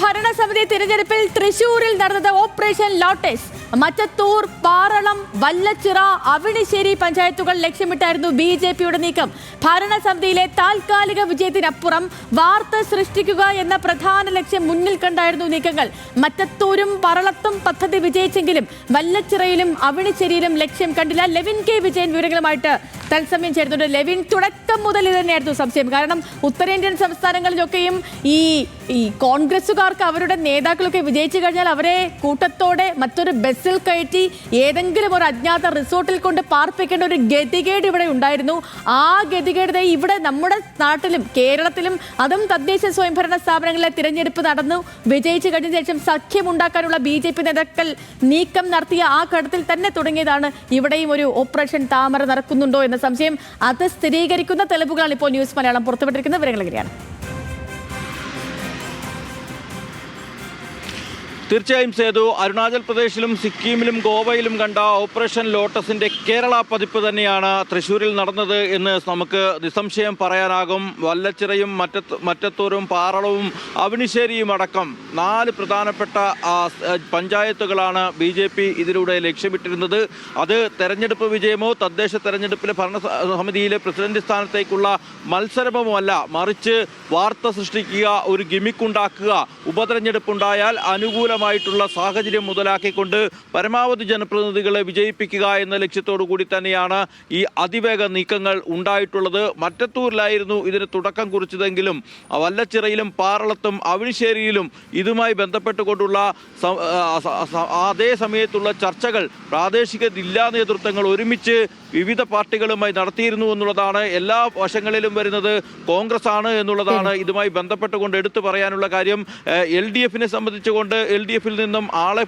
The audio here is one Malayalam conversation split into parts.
ഭരണസമിതി തിരഞ്ഞെടുപ്പിൽ തൃശൂരിൽ നടന്നത് ഓപ്പറേഷൻ ലോട്ടസ്. മറ്റത്തൂർ പാറളം വല്ലച്ചിറ അവിണിശ്ശേരി പഞ്ചായത്തുകൾ ലക്ഷ്യമിട്ടായിരുന്നു ബി ജെ പിയുടെ നീക്കം. ഭരണസമിതിയിലെ താൽക്കാലിക വിജയത്തിനപ്പുറം വാർത്ത സൃഷ്ടിക്കുക എന്ന പ്രധാന ലക്ഷ്യം മുന്നിൽ കണ്ടായിരുന്നു നീക്കങ്ങൾ. മറ്റത്തൂരും പറളത്തും പദ്ധതി വിജയിച്ചെങ്കിലും വല്ലച്ചിറയിലും അവിണിശ്ശേരിയിലും ലക്ഷ്യം കണ്ടില്ല. ലെവിൻ കെ വിജയൻ വിവരങ്ങളുമായിട്ട് തത്സമയം ചേരുന്നുണ്ട്. ലെവിൻ തുടക്കം മുതൽ ഇത് തന്നെയായിരുന്നു സംശയം. കാരണം ഉത്തരേന്ത്യൻ സംസ്ഥാനങ്ങളിലൊക്കെയും ഈ ഈ കോൺഗ്രസുകാർക്ക് അവരുടെ നേതാക്കളൊക്കെ വിജയിച്ചു കഴിഞ്ഞാൽ അവരെ കൂട്ടത്തോടെ മറ്റൊരു ബസ്സിൽ കയറ്റി ഏതെങ്കിലും ഒരു അജ്ഞാത റിസോർട്ടിൽ കൊണ്ട് പാർപ്പിക്കേണ്ട ഒരു ഗതികേട് ഇവിടെ ഉണ്ടായിരുന്നു. ആ ഗതികേട് ഇവിടെ നമ്മുടെ നാട്ടിലും കേരളത്തിലും അതും തദ്ദേശ സ്വയംഭരണ സ്ഥാപനങ്ങളിലെ തിരഞ്ഞെടുപ്പ് നടന്നു. വിജയിച്ചു കഴിഞ്ഞ ശേഷം സഖ്യമുണ്ടാക്കാനുള്ള ബി ജെ പി നേതാക്കൾ നീക്കം നടത്തിയ ആ ഘട്ടത്തിൽ തന്നെ തുടങ്ങിയതാണ്. ഇവിടെയും ഒരു ഓപ്പറേഷൻ താമര നടക്കുന്നുണ്ടോ എന്ന സംശയം. അത് സ്ഥിരീകരിക്കുന്ന തെളിവുകളാണ് ഇപ്പോൾ ന്യൂസ് മലയാളം പുറത്തുവിട്ടിരിക്കുന്ന വിവരങ്ങളെങ്ങനെയാണ് തീർച്ചയായും സേതു അരുണാചൽ പ്രദേശിലും സിക്കിമിലും ഗോവയിലും കണ്ട ഓപ്പറേഷൻ ലോട്ടസിന്റെ കേരള പതിപ്പ് തന്നെയാണ് തൃശൂരിൽ നടന്നത് എന്ന് നമുക്ക് നിസ്സംശയം പറയാനാകും. വല്ലച്ചിറയും മറ്റത്ത് മറ്റത്തൂരും പാറളവും അവനിശ്ശേരിയും അടക്കം നാല് പ്രധാനപ്പെട്ട പഞ്ചായത്തുകളാണ് ബി ജെ പി ഇതിലൂടെ ലക്ഷ്യമിട്ടിരുന്നത്. അത് തെരഞ്ഞെടുപ്പ് വിജയമോ തദ്ദേശ തെരഞ്ഞെടുപ്പിലെ ഭരണ സമിതിയിലെ പ്രസിഡന്റ് സ്ഥാനത്തേക്കുള്ള മത്സരമോ അല്ല. മറിച്ച് വാർത്ത സൃഷ്ടിക്കുക ഒരു ഗിമിക്കുണ്ടാക്കുക ഉപതെരഞ്ഞെടുപ്പുണ്ടായാൽ അനുകൂലമായിട്ടുള്ള സാഹചര്യം മുതലാക്കിക്കൊണ്ട് പരമാവധി ജനപ്രതിനിധികളെ വിജയിപ്പിക്കുക എന്ന ലക്ഷ്യത്തോടു കൂടി തന്നെയാണ് ഈ അതിവേഗ നീക്കങ്ങൾ ഉണ്ടായിട്ടുള്ളത്. മറ്റത്തൂരിലായിരുന്നു ഇതിന് തുടക്കം കുറിച്ചതെങ്കിലും വല്ലച്ചിറയിലും പാറളത്തും അവിണിശ്ശേരിയിലും ഇതുമായി ബന്ധപ്പെട്ടുകൊണ്ടുള്ള അതേ സമയത്തുള്ള ചർച്ചകൾ പ്രാദേശിക ജില്ലാ നേതൃത്വങ്ങൾ ഒരുമിച്ച് വിവിധ പാർട്ടികളുമായി നടത്തിയിരുന്നു എന്നുള്ളതാണ്. എല്ലാ വശങ്ങളിലും വരുന്നത് കോൺഗ്രസ് ആണ് എന്നുള്ളതാണ് ഇതുമായി ബന്ധപ്പെട്ടുകൊണ്ട് എടുത്തു പറയാനുള്ള കാര്യം എൽ ഡി എഫിനെ സംബന്ധിച്ചുകൊണ്ട് എൽ ഡി എഫിൽ നിന്നും ആളെ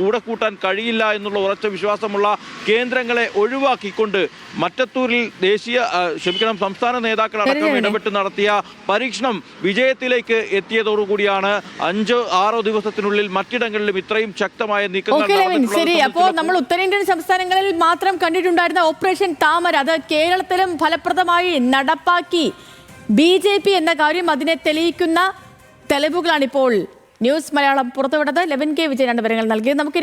കൂടെ കൂട്ടാൻ കഴിയില്ല എന്നുള്ള ഉറച്ച വിശ്വാസമുള്ള കേന്ദ്രങ്ങളെ ഒഴിവാക്കിക്കൊണ്ട് മറ്റത്തൂരിൽ ദേശീയ ക്ഷമിക്കണം സംസ്ഥാന നേതാക്കളടക്കം അടക്കം ഇടപെട്ട് നടത്തിയ പരീക്ഷണം വിജയത്തിലേക്ക് എത്തിയതോടുകൂടിയാണ് അഞ്ചോ ആറോ ദിവസത്തിനുള്ളിൽ മറ്റിടങ്ങളിലും ഇത്രയും ശക്തമായ നീക്കങ്ങൾ നടന്നിട്ടുള്ളത് ശരി. അപ്പോൾ നമ്മൾ ഉത്തരേന്ത്യൻ സംസ്ഥാനങ്ങളിൽ മാത്രം കണ്ടിട്ടുണ്ടായിരുന്ന ഓപ്പറേഷൻ താമര അത് കേരളത്തിലും ഫലപ്രദമായി നടപ്പാക്കി. ബി എന്ന കാര്യം അതിനെ തെളിയിക്കുന്ന തെളിവുകളാണ് ഇപ്പോൾ ന്യൂസ് മലയാളം പുറത്തുവിടത്ത് ലെവൻ കെ വിജയനാണ് വിവരങ്ങൾ നൽകിയത് നമുക്ക്